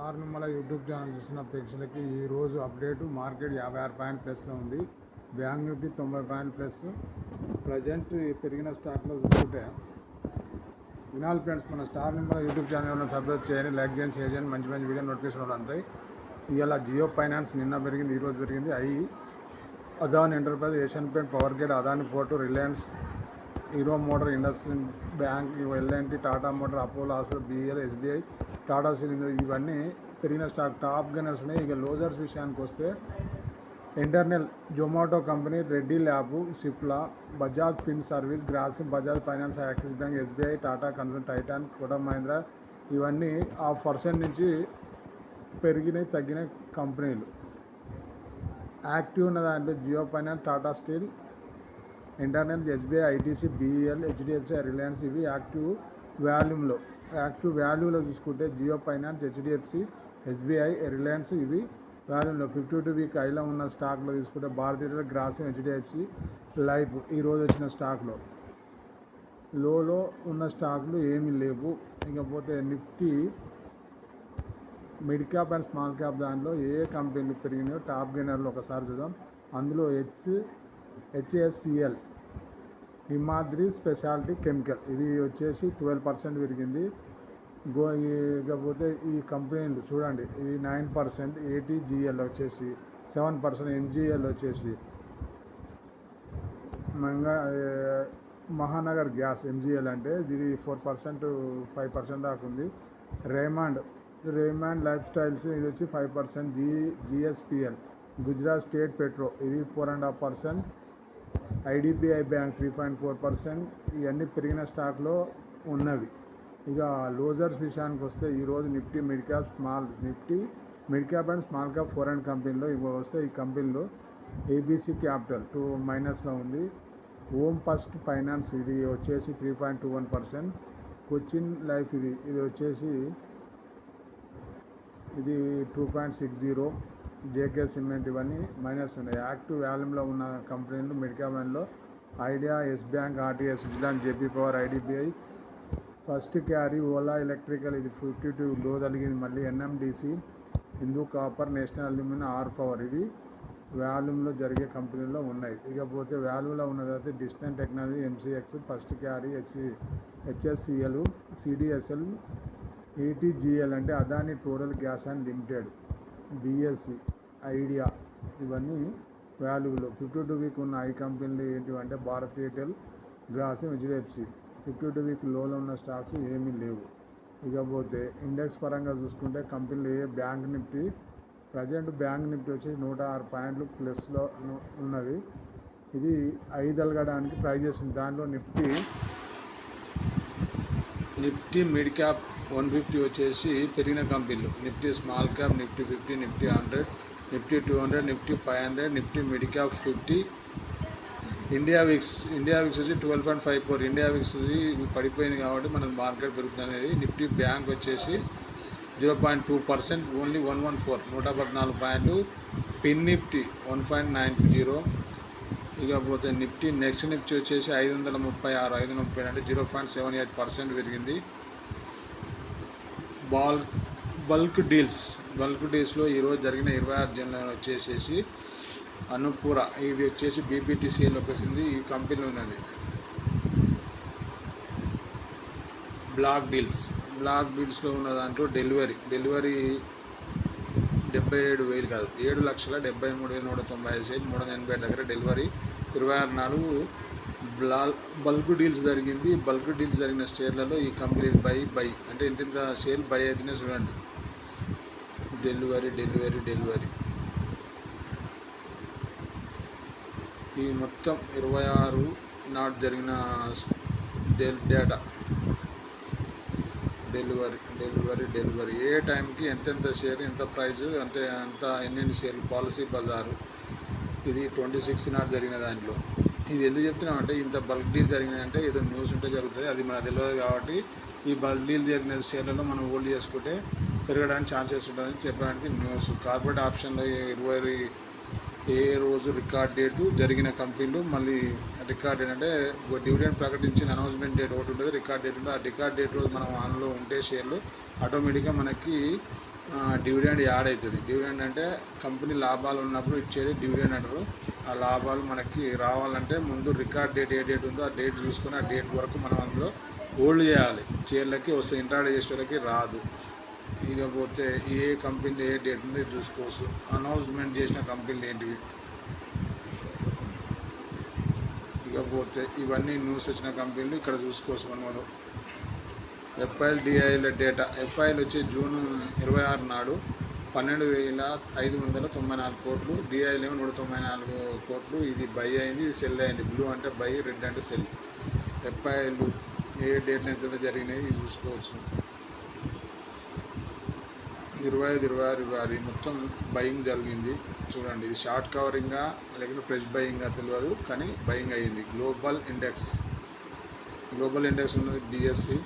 Star YouTube channel చూసిన ప్రేక్షకులకి ఈరోజు అప్డేటు. మార్కెట్ యాభై ఆరు పాయింట్ ప్లస్లో ఉంది. బ్యాంక్ నిఫ్టీ తొంభై పాయింట్ ప్లస్. ప్రజెంట్ పెరిగిన స్టాక్లో చూసుకుంటే వినాలి ఫ్రెండ్స్ మన star Nimmala YouTube channel subscribe చేయండి లైక్ చేయండి షేర్ చేయండి. మంచి మంచి వీడియో నోటిఫికేషన్ కూడా అంతాయి ఇవాళ జియో ఫైనాన్స్ నిన్న పెరిగింది ఈరోజు పెరిగింది. I Adani enterprise Asian paint power grid Adani photo Reliance hero motor industry bank L N T Tata motor Apollo hospital B L SBI Tata steel ఇవన్నీ పెరిగిన స్టాక్ టాప్ గనర్స్ ఉన్నాయి. ఇక లోజర్స్ విషయానికి వస్తే internal Zomato company Reddy lab Cipla Bajaj pin service Grasim Bajaj finance Axis bank SBI Tata consult Titan Kota Mahindra ఇవన్నీ ఆ percent నుంచి పెరిగినాయి తగ్గిన కంపెనీలు యాక్టివ్ ఉన్న దాంట్లో Jio finance Tata steel internet SBI ITC BEL HDFC Reliance ఇవి active వాల్యూమ్లో యాక్టివ్ వాల్యూలో చూసుకుంటే Jio finance HDFC SBI Reliance ఇవి వాల్యూమ్లో. ఫిఫ్టీ టూ వీక్ ఐలో ఉన్న స్టాక్లో తీసుకుంటే భారతీయ గ్రాసింగ్ హెచ్డిఎఫ్సి లైఫ్ ఈరోజు వచ్చిన స్టాక్లో. లోలో ఉన్న స్టాక్లు ఏమీ లేవు. ఇకపోతే Nifty mid cap and small cap దాంట్లో ఏ ఏ కంపెనీలు పెరిగినాయో టాప్ గెయినర్లు ఒకసారి చూద్దాం. అందులో H HSCL Himadri speciality chemical. ఇది వచ్చేసి ట్వెల్వ్ పర్సెంట్ పెరిగింది. గో ఇకపోతే ఈ కంపెనీలు చూడండి ఇది నైన్ పర్సెంట్ ఏటీజీఎల్ వచ్చేసి సెవెన్ పర్సెంట్ ఎంజీఎల్ వచ్చేసి. మంగ మహానగర్ గ్యాస్ ఎంజీఎల్ అంటే ఇది ఫోర్ పర్సెంట్ ఫైవ్ పర్సెంట్ దాకా ఉంది. రేమాండ్ రేమాండ్ లైఫ్ స్టైల్స్ ఇది వచ్చి five percent G GSPL. Gujarat state petro ఇది four and half percent. IDBI bank three point four percent ఇవన్నీ పెరిగిన స్టాక్లో ఉన్నవి. ఇక లోజర్స్ విషయానికి వస్తే ఈరోజు Nifty mid cap small Nifty mid cap and small cap four and కంపెనీలో ఇవి వస్తే ఈ కంపెనీలో ఏబీసీ క్యాపిటల్ టూ మైనస్లో ఉంది. ఓమ్ ఫస్ట్ ఫైనాన్స్ ఇది వచ్చేసి three point two one percent Cochin life ఇది ఇది వచ్చేసి ఇది two point six zero JK cement ఇవన్నీ మైనస్ ఉన్నాయి. యాక్టివ్ వాల్యూమ్లో ఉన్న కంపెనీలు మెడికామెన్లో Idea yes bank RTS విజిలాన్ JP power IDBI first carry Ola electrical ఇది ఫిఫ్టీ టూ లో తగిలింది. మళ్ళీ NMDC Hindu copper national aluminium R power ఇవి వాల్యూమ్లో జరిగే కంపెనీల్లో ఉన్నాయి. ఇకపోతే వాల్యూలో ఉన్నదైతే distant technology MCX first carry HC HSCL CDSL ATGL అంటే Adani total gas and limited. BSC Idea ఇవన్నీ వాల్యూలో. ఫిఫ్టీ టూ వీక్ ఉన్న ఐ కంపెనీలు ఏంటివంటే Bharat Airtel Grasim HDFC fifty two week లోలో ఉన్న స్టాక్స్ ఏమీ లేవు. ఇకపోతే ఇండెక్స్ పరంగా చూసుకుంటే కంపెనీలు ఏ bank Nifty present bank Nifty వచ్చి నూట ఆరు పాయింట్లు ప్లస్లో ఉన్నది. ఇది ఐదు అలగడానికి ట్రై చేస్తుంది దాంట్లో Nifty Nifty mid cap one fifty వచ్చేసి పెరిగిన కంపెనీలు. Nifty small cap Nifty fifty Nifty hundred Nifty two hundred Nifty five hundred Nifty mid cap fifty. India VIX India VIX వచ్చి twelve point five four. India VIX పడిపోయింది కాబట్టి మనకు market పెరుగుతుంది అనేది. Nifty bank వచ్చేసి zero point two percent only one one four. నూట పద్నాలుగు పాయింట్లు. Fin Nifty one point nine zero. ఇకపోతే నిఫ్టీ నెక్స్ట్ నిఫ్టీ వచ్చేసి ఐదు వందల ముప్పై ఆరు ఐదు ముప్పై అంటే zero point seven eight percent పెరిగింది. Ball bulk deals. బల్క్ డీల్స్లో ఈరోజు జరిగిన ఇరవై ఆరు జన్లను వచ్చేసేసి అనుపూర. ఇది వచ్చేసి బీపీటీసీఎల్కి వచ్చింది ఈ కంపెనీ ఉన్నది. Block deals. బ్లాక్ డీల్స్లో ఉన్న దాంట్లో డెలివరీ. డెలివరీ డెబ్బై ఏడు వేలు కాదు. ఏడు లక్షల డెబ్బై మూడు వేల నూట తొంభై ఐదు సేల్ మూడు వందల ఎనభై దగ్గర డెలివరీ. ఇరవై ఆరు నాలుగు బల్క్ డీల్స్ జరిగింది. బల్క్ డీల్స్ జరిగిన షేర్లలో ఈ కంపెనీ బై బై. అంటే ఇంత ఇంత సేల్ బై అయితేనే చూడండి. Delivery delivery delivery. ఈ మొత్తం ఇరవై ఆరు నాట్ జరిగిన డేటా. Delivery delivery delivery. ఏ టైంకి ఎంతెంత షేర్ ఎంత ప్రైస్ అంతే అంత ఎన్నెన్ని షేర్లు? పాలసీ బజారు. ఇది ట్వంటీ సిక్స్ నాట్ జరిగిన దాంట్లో. ఇది ఎందుకు చెప్తున్నామంటే ఇంత బల్క్ డీల్ జరిగిందంటే ఏదో న్యూస్ ఉంటే జరుగుతుంది. అది మనకు తెలియదు కాబట్టి ఈ బల్క్ డీల్ జరిగిన షేర్లలో మనం హోల్డ్ చేసుకుంటే పెరగడానికి ఛాన్సెస్ ఉంటుందని చెప్పడానికి న్యూస్ కార్పొరేట్ ఆప్షన్లో ఇరవై ఏ రోజు రికార్డ్ డేటు జరిగిన కంపెనీలు మళ్ళీ రికార్డ్ డేట్ అంటే డివిడెండ్ ప్రకటించిన అనౌన్స్మెంట్ డేట్ ఒకటి ఉంటుంది. రికార్డ్ డేట్ ఉంటుంది. ఆ రికార్డ్ డేట్ రోజు మనం ఆన్లో ఉంటే షేర్లు ఆటోమేటిక్గా మనకి డివిడెండ్ యాడ్ అవుతుంది. డివిడెండ్ అంటే కంపెనీ లాభాలు ఉన్నప్పుడు ఇచ్చేది డివిడెండ్ అంటారు. ఆ లాభాలు మనకి రావాలంటే ముందు రికార్డ్ డేట్ ఏ డేట్ ఉందో ఆ డేట్ చూసుకొని ఆ డేట్ వరకు మనం అందులో హోల్డ్ చేయాలి. చీరలకి వస్తే ఇంట్రాడే చేసేటోళ్ళకి రాదు. ఇకపోతే ఏ కంపెనీ ఏ డేట్ ఉందో చూసుకోవచ్చు. అనౌన్స్మెంట్ చేసిన కంపెనీలు ఏంటివి? ఇకపోతే ఇవన్నీ న్యూస్ వచ్చిన కంపెనీలు ఇక్కడ చూసుకోవచ్చు మనం. ఎఫ్ఐఎల్ డిఐల డేటా. ఎఫ్ఐఎల్ వచ్చి జూన్ ఇరవై ఆరు నాడు పన్నెండు వేల ఐదు వందల తొంభై నాలుగు కోట్లు డిఐలు ఏమో నూట తొంభై నాలుగు కోట్లు. ఇది బై అయింది ఇది సెల్ అయింది. బ్లూ అంటే బై రెడ్ అంటే సెల్. ఎఫ్ఐఎల్ ఏ డేట్ ఎంత జరిగినాయి ఇది చూసుకోవచ్చు. ఇరవై ఐదు ఇరవై ఆరు ఇరవై ఆరు. మొత్తం బయింగ్ జరిగింది. చూడండి ఇది షార్ట్ కవరింగా లేకపోతే ఫ్రెష్ బయింగా తెలియదు కానీ బయింగ్ అయ్యింది గ్లోబల్ ఇండెక్స్. గ్లోబల్ ఇండెక్స్ ఉన్నది బిఎస్సి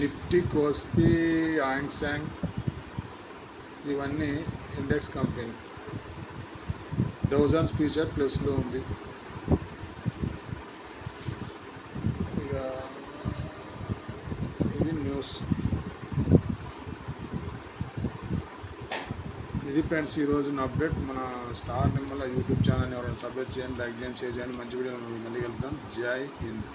నిఫ్టీ కోస్పీ యాంగ్సాంగ్ ఇవన్నీ ఇండెక్స్ కంపెనీ డౌజన్స్ ఫీచర్ ప్లస్లో ఉంది. ఇక ఇది న్యూస్ ఇది ఫ్రెండ్స్ ఈరోజు నా అప్డేట్ మన స్టార్ నిమ్మల యూట్యూబ్ ఛానల్ ఎవరైనా సబ్స్క్రైబ్ చేయండి లైక్ చేయండి షేర్ చేయండి. మంచి వీడియో మళ్ళీ కలుద్దాం. జై హింద్.